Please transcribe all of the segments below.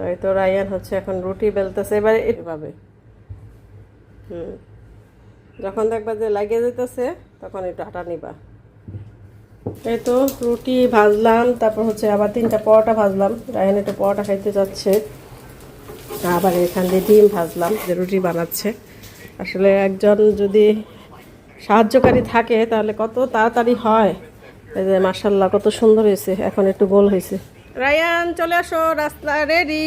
তো এই তো রায়ান হচ্ছে এখন রুটি বেলতেছে। এবারে এভাবে। হুম। যখন দেখবা যে লাগিয়ে যেতেছে তখন একটু আটা নিবা। এই তো রুটি ভাজলাম তারপর হচ্ছে আবার তিনটা পরোটা ভাজলাম। রায়ান একটু পরোটা খাইতে যাচ্ছে। আবার এখান দিয়ে ডিম ভাজলাম যে রুটি বানাচ্ছে। আসলে একজন যদি সাহায্যকারী থাকে তাহলে কত তাড়াতাড়ি হয়। এই যে মার্শাল্লাহ কত সুন্দর হয়েছে। এখন একটু গোল হয়েছে। রায়ান চলে আসো রাস্তা রেডি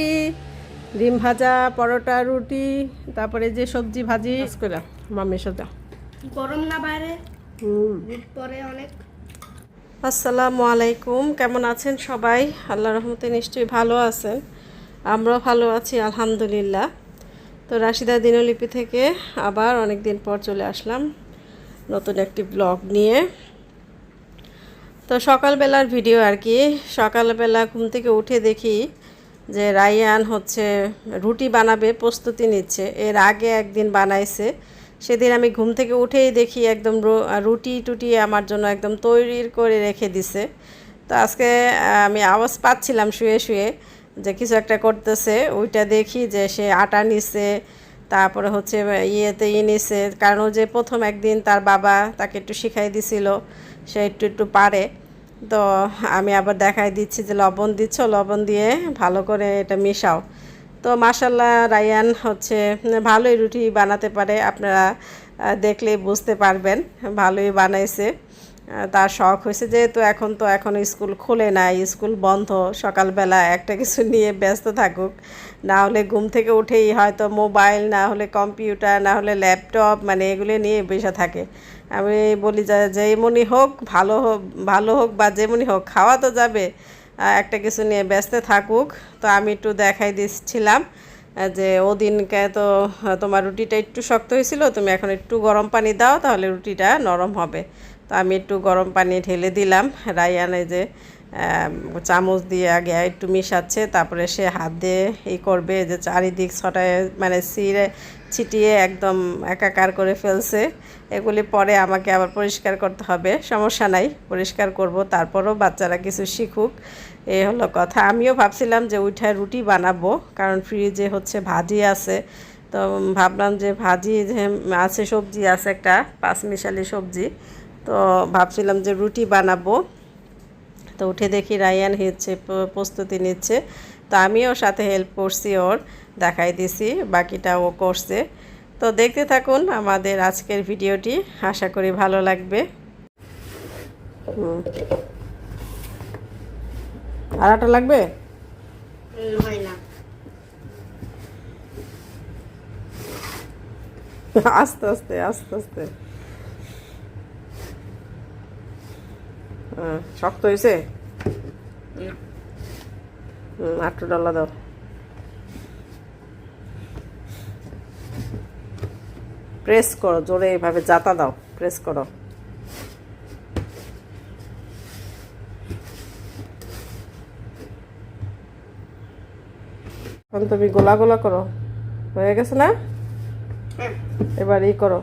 ডিম ভাজা পরোটা রুটি তারপরে যে সবজি ভাজি করে মাম্মি সাথে। গরম না বাইরে? পরে অনেক। আসসালামু আলাইকুম কেমন আছেন সবাই? আল্লাহ রহমতে নিশ্চয়ই ভালো আছেন। আমরাও ভালো আছি আলহামদুলিল্লাহ। তো রাশিদা দিনলিপি থেকে আবার অনেক দিন পর চলে আসলাম নতুন একটি ব্লগ নিয়ে। তো সকালবেলার ভিডিও আর কি। সকালবেলা ঘুম থেকে উঠে দেখি যে রায়ান হচ্ছে রুটি বানাবে, প্রস্তুতি নিচ্ছে। এর আগে একদিন বানাইছে। সেদিন আমি ঘুম থেকে উঠেই দেখি একদম রুটি টুটি আমার জন্য একদম তৈরি করে রেখে দিছে। তো আজকে আমি আওয়াজ পাচ্ছিলাম শুয়ে শুয়ে যে কিছু একটা করতেছে। ওইটা দেখি যে সে আটা নিছে, তারপরে হচ্ছে ইয়েতে ই নিছে। কারণ যে প্রথম একদিন তার বাবা তাকে একটু শিখাই দিছিল, সে একটু একটু পারে। তো আমি আবার দেখাই দিচ্ছি যে লবণ দিচ্ছ লবণ দিয়ে ভালো করে এটা মেশাও। তো মাসাল্লাহ রায়ান হচ্ছে ভালোই রুটি বানাতে পারে আপনারা আহ, দেখলেই বুঝতে পারবেন ভালোই বানাইছে। তার শখ হয়েছে যেহেতু এখন তো এখন স্কুল খুলে নাই স্কুল বন্ধ সকালবেলা একটা কিছু নিয়ে ব্যস্ত থাকুক। না হলে ঘুম থেকে উঠেই হয়তো মোবাইল না হলে কম্পিউটার না হলে ল্যাপটপ মানে এগুলো নিয়ে বসে থাকে। আমি বলি যে, যেমনই হোক, ভালো হোক ভালো হোক বা যেমনই হোক, খাওয়া তো যাবে। একটা কিছু নিয়ে ব্যস্ত থাকুক। তো আমি একটু দেখাই দিচ্ছিলাম যে ওদিনকে তো, তোমার রুটিটা একটু শক্ত হয়েছিল, তুমি এখন একটু গরম পানি দাও, তাহলে রুটিটা নরম হবে। তো আমি একটু গরম পানি ঢেলে দিলাম। রায়ানে যে চামচ দিয়ে আগে একটু মিশাচ্ছে, তারপরে সে হাত দিয়ে এই করবে যে চারিদিক ছটায় মানে সিরে ছিটিয়ে একদম একাকার করে ফেলছে। এগুলি পরে আমাকে আবার পরিষ্কার করতে হবে। সমস্যা নাই, পরিষ্কার করব। তারপরও বাচ্চারা কিছু শিখুক, এ হলো কথা। আমিও ভাবছিলাম যে উঠায় রুটি বানাবো, কারণ ফ্রিজে হচ্ছে ভাজি আছে। তো ভাবলাম যে ভাজি আছে, সবজি আছে একটা, পাঁচমিশালি সবজি। তো ভাবছিলাম যে রুটি বানাবো। তো উঠে দেখি রায়ান হচ্ছে প্রস্তুতি নিচ্ছে। তো আমিও সাথে হেল্প করছি ওর। দেখাই দিছি বাকিটা ও করছে। তো দেখতে থাকুন আমাদের আজকের ভিডিওটি আশা করি ভালো লাগবে। আর আটা লাগবে? আস্তে আস্তে আস্তে আস্তে। শক্ত হয়েছে? আটটু ডলা দাও। প্রেস করো জোরে এইভাবে জাতা দাও প্রেস করো। এখন তুমি গোলা গোলা করো। হয়ে গেছে না। এবার এই করো।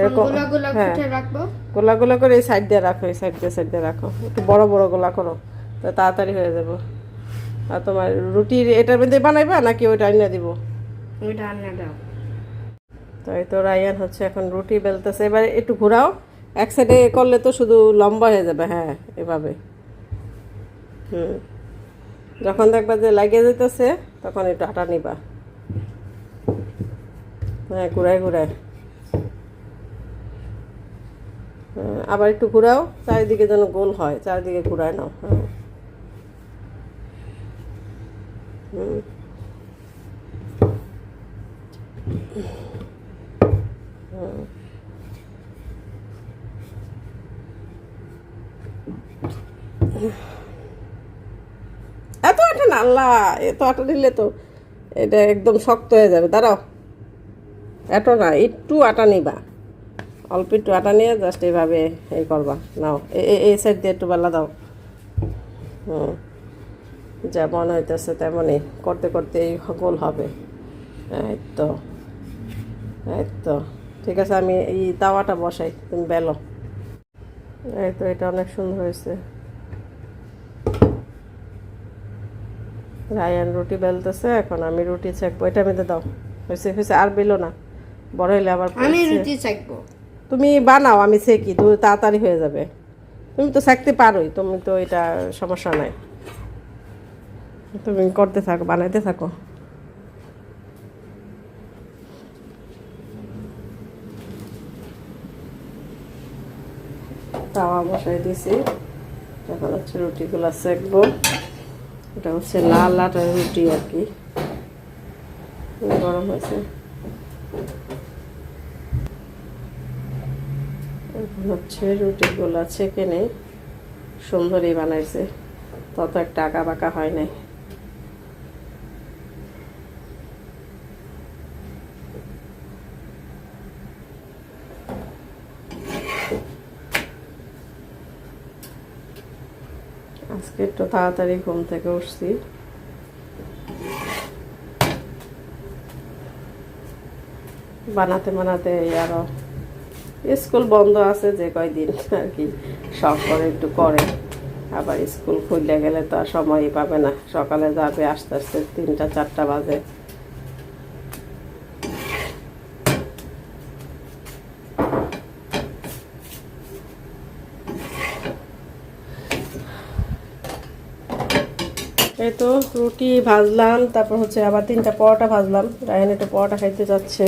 এরকম গোলা গোলা হ্যাঁ। গোলা গোলা করে এই সাইড দিয়ে রাখো এই সাইড দিয়ে সাইড দিয়ে রাখো। একটু বড় বড় গোলা করো তাড়াতাড়ি হয়ে যাব। আর তোমার রুটির এটার মধ্যে বানাইবা নাকি ওইটা আনিয়ে দিব? ওইটা আন্না দাও। তো এই তো রায়ান হচ্ছে এখন রুটি বেলতেছে। এবার একটু ঘোরাও। এক সাইডে করলে তো শুধু লম্বা হয়ে যাবে হ্যাঁ এভাবে। হুম। যখন দেখবা যে লাগিয়ে যেতেছে তখন একটু আটা নিবা। হ্যাঁ ঘুরাই হ্যাঁ, আবার একটু ঘুরাও চারিদিকে যেন গোল হয় চারিদিকে ঘুরায় নাও। হ্যাঁ হুম এত আটা না, আল্লাহ, এত আটা দিলে তো এটা একদম শক্ত হয়ে যাবে। দাঁড়াও। এত না, একটু আটা নিবা। অল্প একটু আটা নিয়ে জাস্ট এইভাবে এই করবা। নাও এই সাইড দিয়ে একটু বেলা দাও। হুম। যেমন হইতেছে তেমনই, করতে করতে এই গোল হবে। এই তো এই তো ঠিক আছে, আমি এই তাওয়াটা বসাই, তুমি বেলো। এই তো এটা অনেক সুন্দর হয়েছে। রায়ান রুটি বেলতেছে এখন আমি রুটি চেকবো এটা মেতে দাও। হয়েছে হয়েছে আর বেলো না। বড় হইলে আবার আমি রুটি চাইব তুমি বানাও আমি সেকি তুমি তাড়াতাড়ি হয়ে যাবে। তুমি তো থাকতে পারোই তুমি তো এটা সমস্যা নাই। তুমি করতে থাকো বানাইতে থাকো। তাওয়া বসাই দিয়েছি। দেখা যাচ্ছে রুটিগুলো সেকবো। এটা হচ্ছে লাল আটার রুটি আর কি। গরম হয়েছে। হচ্ছে রুটিগুলো ছেঁকে নেই। সুন্দরই বানাইছে। তত একটা আঁকা বাঁকা হয় নাই আজকে একটু তাড়াতাড়ি ঘুম থেকে উঠছি। বানাতে বানাতে আরও স্কুল বন্ধ আছে যে কয়দিন আর কি শখ করে একটু করে। আবার স্কুল খুললে গেলে তো আর সময়ই পাবে না। সকালে যাবে আস্তে আস্তে তিনটা, চারটা বাজে। এই তো রুটি ভাজলাম, তারপর হচ্ছে আবার তিনটা পরোটা ভাজলাম। রায়ন একটু পরোটা খাইতে যাচ্ছে।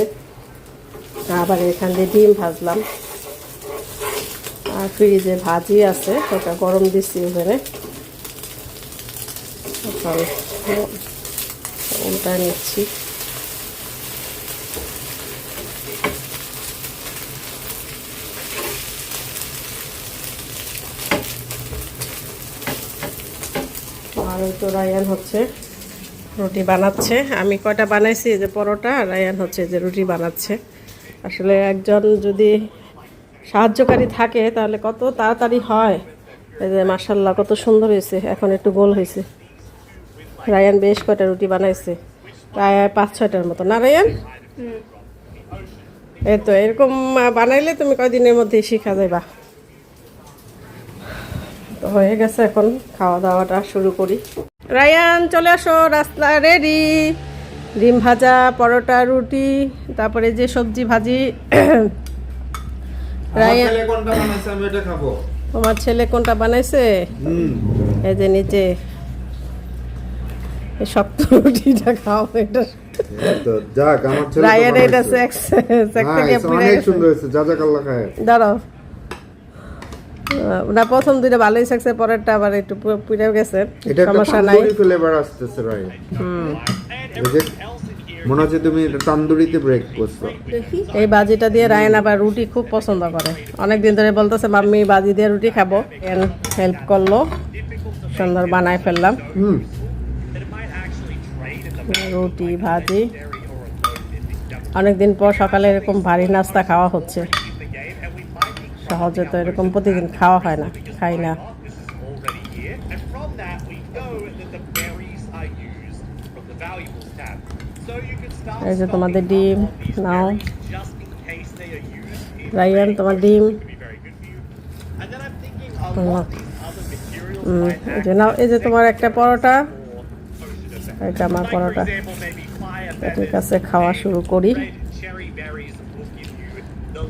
আবার এখান দিয়ে ডিম ভাজলাম। আর ফ্রিজে ভাজি আছে, ওটা গরম দিচ্ছি ওখানে ওটা নিচ্ছি। ওই তো রায়ান হচ্ছে রুটি বানাচ্ছে। আমি কয়টা বানাইছি যে পরোটা রায়ান হচ্ছে যে রুটি বানাচ্ছে। আসলে একজন যদি সাহায্যকারী থাকে তাহলে কত তাড়াতাড়ি হয়। এই যে মার্শাল্লাহ কত সুন্দর হয়েছে এখন একটু গোল হয়েছে। রায়ান বেশ কয়টা রুটি বানাইছে? প্রায় পাঁচ ছয়টার মতো। না রায়ান? এই তো এরকম বানাইলে তুমি কয়দিনের মধ্যে শিখা যাইবা? তো হয়ে গেছে এখন খাওয়া দাওয়াটা শুরু করি। রায়ান চলে আসো রাস্তা রেডি ডিম ভাজা পরোটা রুটি তারপরে যে সবজি ভাজি। রায়ান তোমার ছেলে কোনটা বানাইছে? এই যে নিচে। শক্ত রুটিটা খাও এটা। যাক আমার ছেলে রায়ান এটা সেক্স সেক্স থেকে Nice, পুড়ে অনেক গেছে। সুন্দর হয়েছে যা যা খায়। দাঁড়াও। না প্রথম দুইটা ভালোই থাকছে পরেরটা আবার একটু পুড়ে গেছে। সমস্যা নাই। ফ্লেভার আসতেছে ভাই। যে মনে হচ্ছে তুমি তান্দুরিতে ব্রেক করছ। এই বাজিটা দিয়ে রায়ন আবার রুটি খুব পছন্দ করে। অনেক দিন ধরে বলতেছে মাম্মি বাজি দিয়ে রুটি খাব। হেল্প করল। সুন্দর বানাই ফেললাম। হুম। রুটি ভাজি। অনেকদিন পর সকালে এরকম ভারী নাস্তা খাওয়া হচ্ছে। সহজে তো এরকম প্রতিদিন খাওয়া হয় না, খাই না। এই যে তোমাদের ডিম, নাও। রাইয়ান তোমার ডিম। নাও, এই যে তোমার একটা পরোটা। এটা আমার পরোটা। ঠিক আছে, খাওয়া শুরু করি।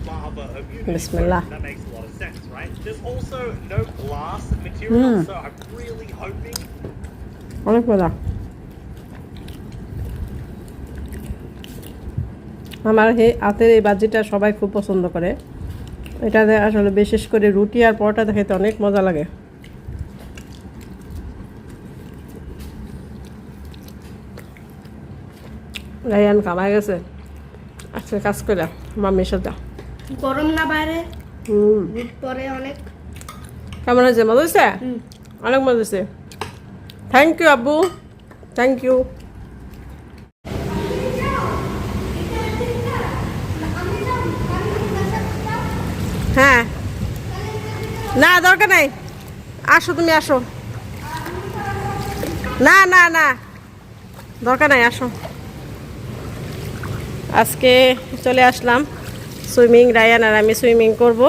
Bismillah. That makes a lot of sense, right? There's also no glass material, Mm. so I'm really hoping অনেক মজা আমার হে হাতের এই বাজিটা সবাই খুব পছন্দ করে এটাতে আসলে বিশেষ করে রুটি আর পরোটা খেতে অনেক মজা লাগে রায়ান কামাই গেছে আজকে কাজ করে মাম্মির সাথে গরম না বাইরে পরে অনেক। কেমন হয়েছে? মজা হয়েছে? অনেক মজা হয়েছে। থ্যাংক ইউ আব্বু থ্যাংক ইউ হ্যাঁ। না দরকার নাই। আসো তুমি আসো। না না না। দরকার নাই আসো। আজকে চলে আসলাম। সুইমিং, রায়ান আর আমি সুইমিং করব।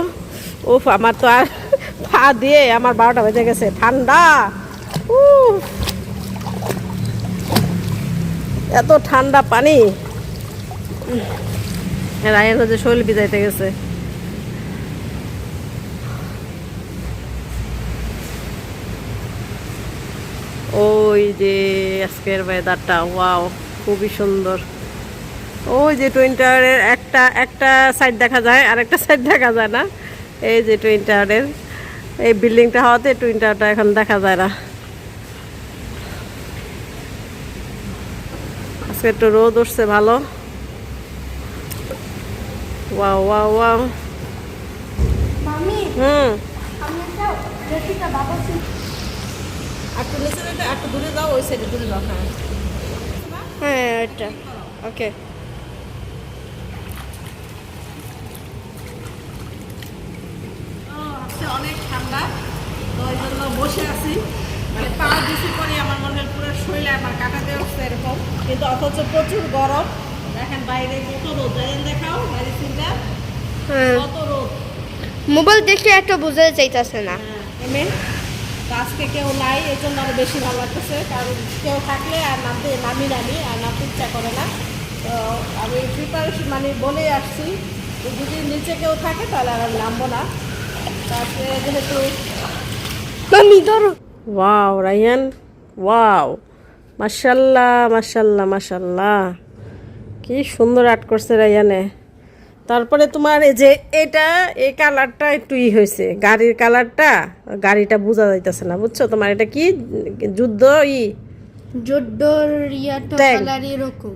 উফ, আমার তো আর পা দিয়ে আমার বারোটা বেজে গেছে, ঠান্ডা। এত ঠান্ডা পানি। রায়ান হচ্ছে শৈল বিজাইতে গেছে। ওই যে আজকের ওয়েদারটা ওয়াও খুবই সুন্দর। ওই যে টুইন টাওয়ারের একটা একটা সাইড দেখা যায় আর একটা সাইড দেখা যায় না। এই যে টুইন টাওয়ারের এই বিল্ডিংটা হওয়াতে টুইন টাওয়ারটা এখন দেখা যায় না। আজকে একটু রোদ উঠছে ভালো। Wow wow wow. হুম। একটা নিচে একটু দূরে যাও ওই সাইডে দূরে যাও হ্যাঁ। হ্যাঁ এটা ওকে আজকে অনেক ঠান্ডা তো ওই জন্য বসে আছি। মানে পা বেশি করে আমার মনে হয় পুরো শরীরে আমার কাটাতে হচ্ছে এরকম। কিন্তু অথচ প্রচুর গরম। দেখেন বাইরে কত রোদ। দেখেন দেখাও বাইরে চিন্তা হ্যাঁ। কত রোদ। মোবাইল দেখে একটা বোঝা যাইতাছে না। হ্যাঁ, এমএ। আজকে কেউ নাই এই জন্য আরও বেশি ভালো লাগতেছে। কারণ কেউ থাকলে আর নামতে নামি নামি আর নামতে ইচ্ছা করে না। তো আমি প্রিপারেশন মানে বলে আসছি যদি নিচে কেউ থাকে তাহলে আর নামবো না। তারপরে যেহেতু মামি ধরো ওয়াও রাইয়ান ওয়াও মাশাল্লাহ মাশাল্লাহ মাশাল্লাহ কি সুন্দর আর্ট করছে রাইয়ানে তারপরে তোমার এই যে এটা এই কালারটা একটু ই হয়েছে গাড়ির কালারটা গাড়িটা বোঝা যাইতেছে না বুঝছ তোমার এটা কি যুদ্ধ ই Tank. কালার এরকম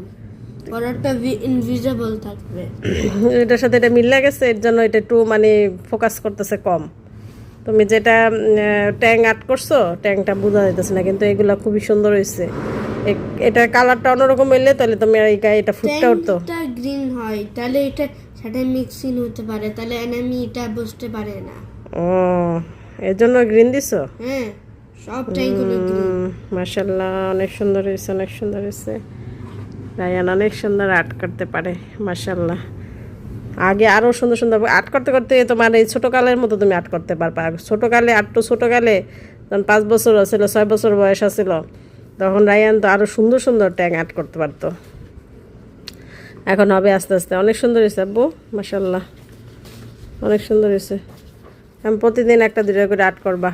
ইনভিজিবল থাকবে। এটার সাথে এটা মিলে গেছে এর জন্য এটা একটু মানে ফোকাস করতেছে কম। তুমি যেটা ট্যাং আর্ট করছ ট্যাংটা বোঝা যাইতেছে না কিন্তু এগুলা খুবই সুন্দর হয়েছে এটা কালারটা অন্যরকম হইলে তাহলে তুমি এই গায়ে এটা ফুটটা উঠতো। গ্রিন হয় তাহলে এটা সাথে মিক্সিং হতে পারে তাহলে এনিমি এটা বুঝতে পারে না। ও এর জন্য গ্রিন দিছো? হ্যাঁ সব ট্যাঙ্কগুলো গ্রিন মার্শাল্লাহ অনেক সুন্দর হয়েছে অনেক সুন্দর হয়েছে রায়ান অনেক সুন্দর আর্ট করতে পারে মার্শাল্লাহ আগে আরও সুন্দর সুন্দর আর্ট করতে করতে তোমার এই ছোটোকালের মতো তুমি আর্ট করতে পারবা। ছোটোকালে আর্ট তো ছোটোকালে, যখন পাঁচ বছর ছিল, ছয় বছর বয়স আছিল, তখন রায়ান তো আরও সুন্দর সুন্দর ট্যাং আর্ট করতে পারতো। এখন হবে আস্তে আস্তে। অনেক সুন্দর হয়েছে আব্বু মার্শাল্লাহ অনেক সুন্দর হয়েছে। আমি প্রতিদিন একটা দুটো করে আর্ট করবা।